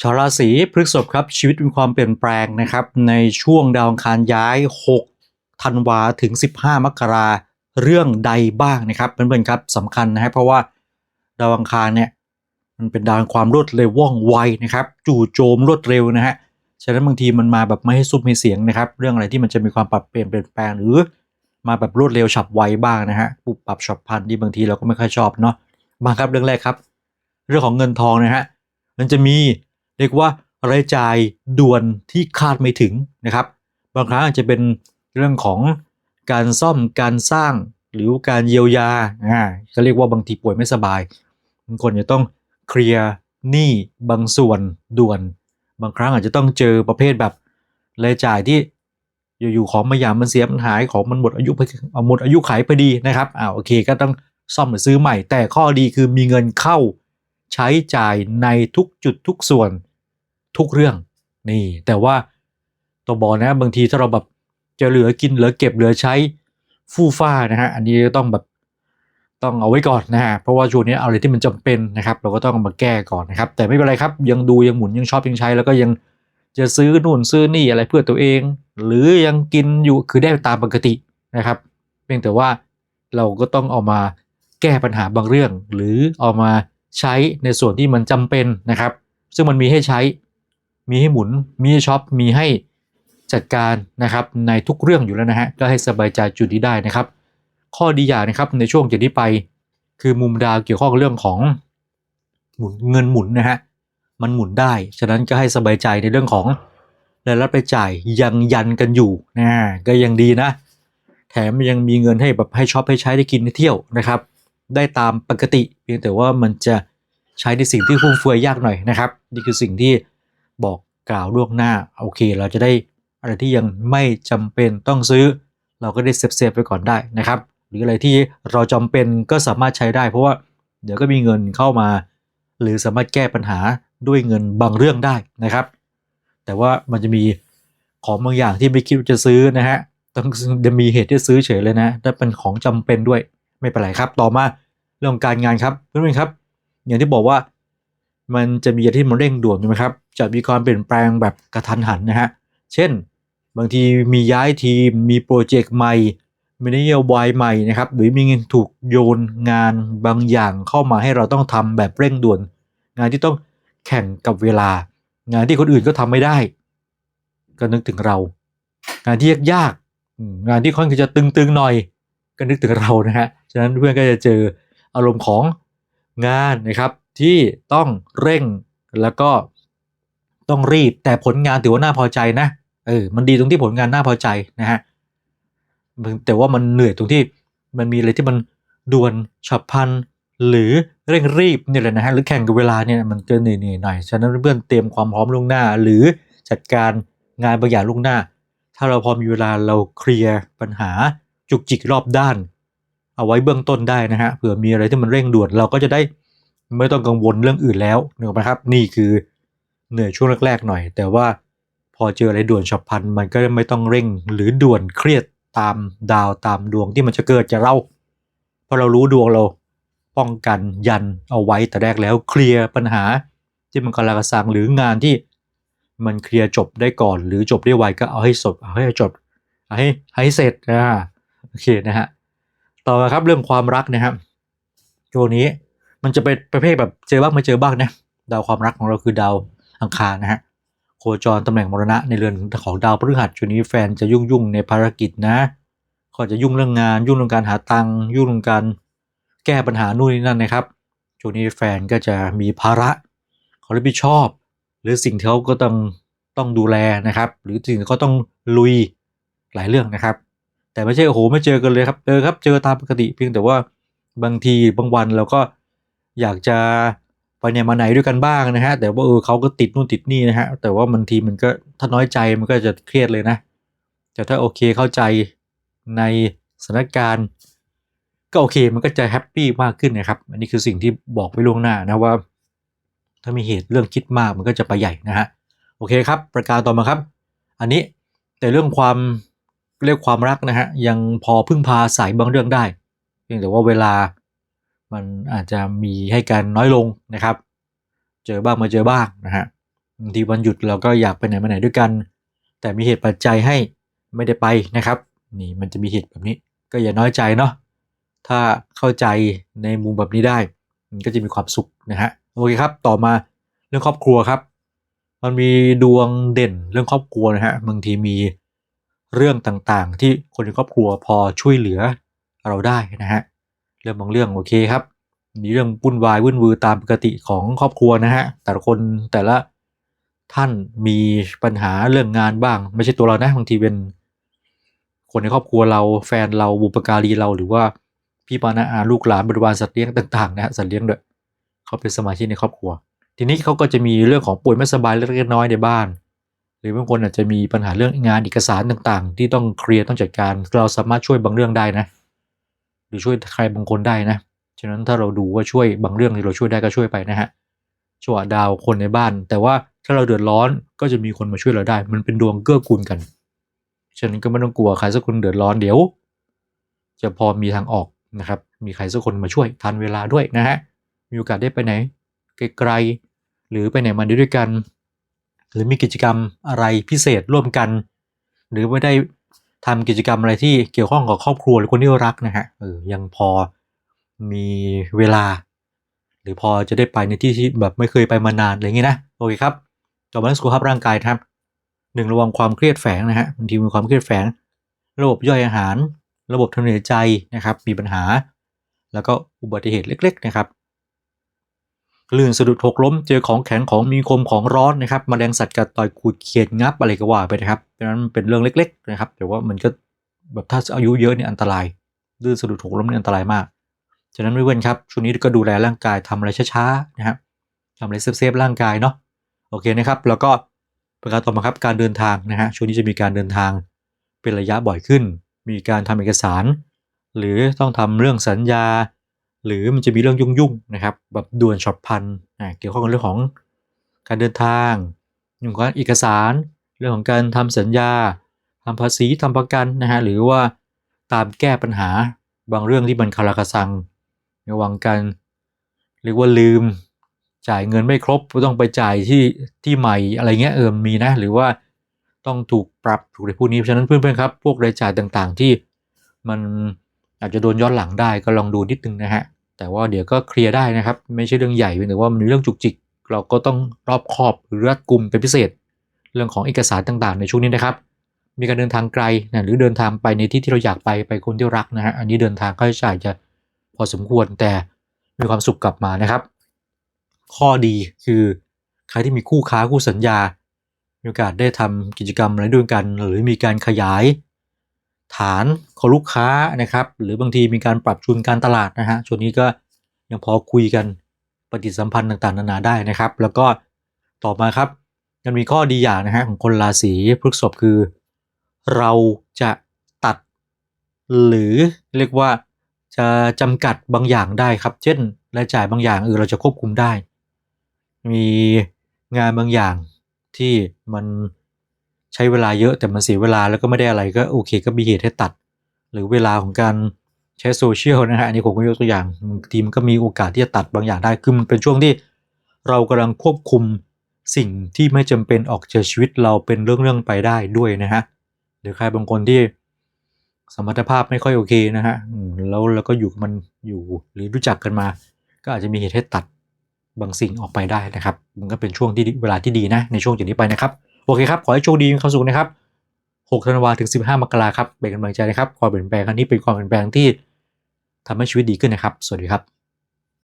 ชาวราศีพฤษภครับชีวิตมีความเปลี่ยนแปลงนะครับ ในช่วงดาวอังคารย้าย 6 ธันวาถึง 15 มกราเรื่องใดบ้างนะครับเพื่อนๆครับสำคัญนะฮะเพราะว่าดาวอังคารเนี่ยมันเป็นดาวความรวดเร็วว่องไวนะครับ จู่โจมรวดเร็วนะฮะฉะนั้นบางทีมันมาแบบไม่ให้ซุ่มให้เสียงนะครับ เรื่องอะไรที่มันจะมีความปรับเปลี่ยนเปลี่ยนแปลงหรือมาแบบรวดเร็วฉับไวบ้างนะฮะปุบปรับฉับพลันที่บางทีเราก็ไม่ค่อยชอบเนาะมาครับเรื่องแรกครับ เรื่องของเงินทองนะฮะมันจะมี เรียกว่ารายจ่ายด่วนที่คาดไม่ถึงนะครับ บางครั้งอาจจะเป็นเรื่องของการซ่อมการสร้างหรือการเยียวยาอ่าก็เรียกว่าบางทีป่วยไม่สบายบางคนจะต้องเคลียร์หนี้บางส่วนด่วน บางครั้งอาจจะต้องเจอประเภทแบบรายจ่ายที่อยู่ๆของมาอย่างมันเสียมันหายของมันหมดอายุหมดอายุขายพอดีนะครับอ่าโอเค ก็ต้องซ่อมหรือซื้อใหม่ แต่ข้อดีคือมีเงินเข้าใช้จ่ายในทุกจุดทุกส่วน ทุกเรื่องนี่ แต่ว่าตัวบอกนะบางทีถ้าเราแบบจะเหลือกินเหลือเก็บเหลือใช้ฟู่ฟ้านะฮะอันนี้ต้องแบบต้องเอาไว้ก่อนนะฮะเพราะว่าช่วงนี้เอาอะไรที่มันจำเป็นนะครับ เราก็ต้องมาแก้ก่อนนะครับ แต่ไม่เป็นไรครับ ยังดูยังหมุนยังชอบยังใช้ แล้วก็ยังจะซื้อนู่นซื้อนี่อะไรเพื่อตัวเอง หรือยังกินอยู่คือได้ตามปกตินะครับ เพียงแต่ว่าเราก็ต้องเอามาแก้ปัญหาบางเรื่อง หรือเอามาใช้ในส่วนที่มันจำเป็นนะครับ ซึ่งมันมีให้ใช้ มีให้หมุน มีให้ช็อป มีให้จัดการนะครับในทุกเรื่องอยู่แล้วนะฮะ ก็ให้สบายใจจุดนี้ได้นะครับ ข้อดีอย่างนะครับในช่วงจากนี้ไป คือมุมดาวเกี่ยวข้องกับเรื่องของหมุนเงินหมุนนะฮะ มันหมุนได้ ฉะนั้นก็ให้สบายใจในเรื่องของรายรับรายจ่ายยังยันกันอยู่นะก็ยังดีนะ แถมยังมีเงินให้แบบให้ช็อปให้ใช้ได้กินได้เที่ยวนะครับ ได้ตามปกติ เพียงแต่ว่ามันจะใช้ในสิ่งที่ฟุ่มเฟือยยากหน่อยนะครับ นี่คือสิ่งที่ บอกกล่าวล่วงหน้า โอเค เราจะได้อะไรที่ยังไม่จำเป็นต้องซื้อ เราก็ได้เซฟเซฟไปก่อนได้นะครับ หรืออะไรที่เราจำเป็นก็สามารถใช้ได้ เพราะว่าเดี๋ยวก็มีเงินเข้ามา หรือสามารถแก้ปัญหาด้วยเงินบางเรื่องได้นะครับ แต่ว่ามันจะมีของบางอย่างที่ไม่คิดว่าจะซื้อนะฮะต้องจะมีเหตุที่ซื้อเฉยเลยนะถ้าเป็นของจำเป็นด้วยไม่เป็นไรครับ ต่อมาเรื่องการงานครับเพื่อนๆครับ อย่างที่บอกว่า มันจะมีอะไรที่มันเร่งด่วนใช่ไหมครับ จะมีความเปลี่ยนแปลงแบบกระทันหันนะฮะ เช่น บางทีมีย้ายทีม มีโปรเจกต์ใหม่ มีนโยบายใหม่นะครับ หรือมีเงินถูกโยนงานบางอย่างเข้ามาให้เราต้องทำแบบเร่งด่วน งานที่ต้องแข่งกับเวลา งานที่คนอื่นก็ทำไม่ได้ ก็นึกถึงเรา งานที่ยากๆงานที่ค่อนข้างจะตึงๆหน่อย ก็นึกถึงเรานะฮะ ฉะนั้นเพื่อนก็จะเจออารมณ์ของงานนะครับ ที่ต้องเร่งแล้วก็ต้องรีบ แต่ผลงานถือว่าน่าพอใจนะเออมันดีตรงที่ผลงานน่าพอใจนะฮะแต่ว่ามันเหนื่อยตรงที่มันมีอะไรที่มันด่วนฉับพลันหรือเร่งรีบนี่แหละนะฮะหรือแข่งกับเวลาเนี่ยมันเกินเหนื่อยหน่อยฉะนั้นเพื่อนเตรียมความพร้อมล่วงหน้า หรือจัดการงานบางอย่างล่วงหน้า ถ้าเราพอมีเวลาเราเคลียร์ปัญหาจุกจิกรอบด้าน เอาไว้เบื้องต้นได้นะฮะเผื่อมีอะไรที่มันเร่งด่วนเราก็จะได้ ไม่ต้องกังวลเรื่องอื่นแล้วนึกไหมครับ นี่คือเหนื่อยช่วงแรกๆหน่อย แต่ว่าพอเจออะไรด่วนฉับพลันมันก็ไม่ต้องเร่งหรือด่วนเครียดตามดาวตามดวงที่มันจะเกิดจากเราเพราะเรารู้ดวงเราป้องกันยันเอาไว้แต่แรกแล้วเคลียร์ปัญหาที่มันกำลังสร้างหรืองานที่มันเคลียร์จบได้ก่อน หรือจบได้ไวก็เอาให้สดเอาให้จบเอาให้ให้เสร็จอ่าโอเคนะฮะต่อมาครับเรื่องความรักนะครับโจนี้ มันจะเป็นประเภทแบบเจอบ้างไม่เจอบ้างนะดาวความรักของเราคือดาวอังคารนะฮะโคจรตำแหน่งมรณะในเรือนของดาวพฤหัสช่วงนี้แฟนจะยุ่งยุ่งในภารกิจนะก็จะยุ่งเรื่องงาน ยุ่งเรื่องการหาตังค์ยุ่งเรื่องการแก้ปัญหานู่นนี่นั่นนะครับช่วงนี้แฟนก็จะมีภาระเขารับผิดชอบ หรือสิ่งที่เขาก็ต้องต้องดูแลนะครับ หรือสิ่งที่เขาต้องลุยหลายเรื่องนะครับ แต่ไม่ใช่โอ้โหไม่เจอกันเลยครับเจอครับเจอตามปกติเพียงแต่ว่าบางทีบางวันเราก็ อยากจะไปเนี่ยมาไหนด้วยกันบ้างนะฮะ แต่ว่าเออเขาก็ติดนู่นติดนี่นะฮะ แต่ว่าบางทีมันก็ถ้าน้อยใจมันก็จะเครียดเลยนะ แต่ถ้าโอเคเข้าใจในสถานการณ์ ก็โอเคมันก็จะแฮปปี้มากขึ้นนะครับ อันนี้คือสิ่งที่บอกไว้ล่วงหน้านะว่า ถ้ามีเหตุเรื่องคิดมากมันก็จะไปใหญ่นะฮะ โอเคครับ ประการต่อมาครับ อันนี้แต่เรื่องความเรียกความรักนะฮะยังพอพึ่งพาสายบางเรื่องได้เพียงแต่ว่าเวลา มันอาจจะมีให้การน้อยลงนะครับ เจอบ้างมาเจอบ้างนะฮะบางทีวันหยุดเราก็อยากไปไหนมาไหนด้วยกัน แต่มีเหตุปัจจัยให้ไม่ได้ไปนะครับ นี่มันจะมีเหตุแบบนี้ ก็อย่าน้อยใจเนาะถ้าเข้าใจในมุมแบบนี้ได้ มันก็จะมีความสุขนะฮะโอเคครับ ต่อมาเรื่องครอบครัวครับ มันมีดวงเด่นเรื่องครอบครัวนะฮะบางทีมีเรื่องต่างๆ ที่คนในครอบครัวพอช่วยเหลือเราได้นะฮะ เรื่องบางเรื่องโอเคครับ มีเรื่องวุ่นวายวุ่นวือตามปกติของครอบครัวนะฮะแต่ละคนแต่ละท่านมีปัญหาเรื่องงานบ้าง ไม่ใช่ตัวเรานะบางทีเป็น คนในครอบครัวเราแฟนเราบุปการีเราหรือว่าพี่ปานาอาลูกหลานบริวารสัตว์เลี้ยงต่างๆนะฮะสัตว์เลี้ยงด้วยเขาเป็นสมาชิกในครอบครัว ทีนี้เขาก็จะมีเรื่องของป่วยไม่สบายเล็กๆน้อยๆในบ้าน หรือบางคนอาจจะมีปัญหาเรื่องงานเอกสารต่างๆ ที่ต้องเคลียร์ต้องจัดการ เราสามารถช่วยบางเรื่องได้นะ หรือช่วยใครบางคนได้นะฉะนั้นถ้าเราดูว่าช่วยบางเรื่องที่เราช่วยได้ก็ช่วยไปนะฮะช่วยดาวคนในบ้าน แต่ว่าถ้าเราเดือดร้อนก็จะมีคนมาช่วยเราได้ มันเป็นดวงเกื้อกูลกันฉะนั้นก็ไม่ต้องกลัวใครสักคนเดือดร้อนเดี๋ยว จะพอมีทางออกนะครับ มีใครสักคนมาช่วยทันเวลาด้วยนะฮะมีโอกาสได้ไปไหนไกลๆหรือไปไหนมาด้วยกัน หรือมีกิจกรรมอะไรพิเศษร่วมกัน หรือไม่ได้ ทำกิจกรรมอะไรที่เกี่ยวข้องกับครอบครัวหรือคนที่รักนะฮะเออยังพอมีเวลา หรือพอจะได้ไปในที่ที่แบบไม่เคยไปมานานอะไรอย่างงี้นะโอเคครับต่อมาเรื่อสุขภาพร่างกายครับหนึ่งระวังความเครียดแฝงนะฮะบางทีมีความเครียดแฝง ระบบย่อยอาหาร ระบบทางเดินใจนะครับ มีปัญหา แล้วก็อุบัติเหตุเล็ก ๆ นะครับ ลื่นสะดุดหกล้มเจอของแข็งของมีคมของร้อนนะครับมแมลงสัตว์กัดต่อยขูดเขียดงับอะไรก็ว่าไปนะครับเพราะนั้นเป็นเรื่องเล็ก ๆ นะครับแต่ว่ามันก็แบบถ้าอายุเยอะเนี่ยอันตรายลื่นสะดุดหกล้มเนี่ยอันตรายมากฉะนั้นไม่เว้นครับช่วงนี้ก็ดูแลร่างกายทำอะไรช้าๆนะครับทำอะไรเซฟๆร่างกายเนาะโอเคนะครับ แล้วก็ประการต่อมาครับการเดินทางนะฮะช่วงนี้จะมีการเดินทางเป็นระยะบ่อยขึ้น มีการทำเอกสาร หรือต้องทำเรื่องสัญญา หรือมันจะมีเรื่องยุ่งๆนะครับแบบด่วนฉับพลันอ่าเกี่ยวข้องกับเรื่องของการเดินทางเรื่องของเอกสาร เรื่องของการทำสัญญาทำภาษีทำประกันนะฮะหรือว่าตามแก้ปัญหาบางเรื่องที่มันคาราคาซังระวังกันเรียกว่าลืมจ่ายเงินไม่ครบต้องไปจ่ายที่ที่ใหม่อะไรเงี้ยเออมีนะ หรือว่าต้องถูกปรับถูกอะไรพวกนี้เพราะฉะนั้นเพื่อนๆครับ พวกรายจ่ายต่างๆที่มัน อาจจะโดนย้อนหลังได้ก็ลองดูนิดนึงนะฮะ แต่ว่าเดี๋ยวก็เคลียร์ได้นะครับ ไม่ใช่เรื่องใหญ่แต่ว่ามันเรื่องจุกจิก เราก็ต้องรอบคอบหรือรัดกุมเป็นพิเศษ เรื่องของเอกสารต่างๆ ในช่วงนี้นะครับ มีการเดินทางไกลนะหรือเดินทางไปในที่ที่เราอยากไปไปคนที่รักนะฮะอันนี้เดินทางค่าใช้จ่ายจะพอสมควรแต่มีความสุขกลับมานะครับ ข้อดีคือใครที่มีคู่ค้าคู่สัญญา มีโอกาสได้ทำกิจกรรมอะไรด้วยกัน หรือมีการขยาย ฐานของลูกค้านะครับ หรือบางทีมีการปรับจูนการตลาดนะฮะช่วงนี้ก็ยังพอคุยกันปฏิสัมพันธ์ต่างๆ นานาได้นะครับ แล้วก็ต่อมาครับยังมีข้อดีอย่างนะฮะของคนราศีพฤษภคือ เราจะตัด หรือเรียกว่าจะจำกัดบางอย่างได้ครับ เช่นรายจ่ายบางอย่างเออเราจะควบคุมได้ มีงานบางอย่างที่มัน ช้เวลาเยอะแต่มันเสียเวลาแล้วก็ไม่ได้อะไรก็โอเค ก็มีเหตุให้ตัด หรือเวลาของการใช้โซเชียลนะฮะอันนี้ผมก็ยกตัวอย่างทีมก็มีโอกาสที่จะตัดบางอย่างได้คือมันเป็นช่วงที่เรากำลังควบคุมสิ่งที่ไม่จำเป็นออกจากชีวิตเราเป็นเรื่องๆไปได้ด้วยนะฮะหรือใครบางคนที่สมรรถภาพไม่ค่อยโอเคนะฮะแล้วแล้วก็อยู่มันอยู่หรือรู้จักกันมา ก็อาจจะมีเหตุให้ตัดบางสิ่งออกไปได้นะครับ มันก็เป็นช่วงที่เวลาที่ดีนะในช่วงจากนี้ไปนะครับ โอเคครับ ขอให้โชคดีมีความสุขนะครับ 6 ธันวาถึง 15 มกราครับเป็นกำลังใจนะครับ ความเปลี่ยนแปลงครั้งนี้เป็นความเปลี่ยนแปลงที่ทำให้ชีวิตดีขึ้นนะครับ สวัสดีครับ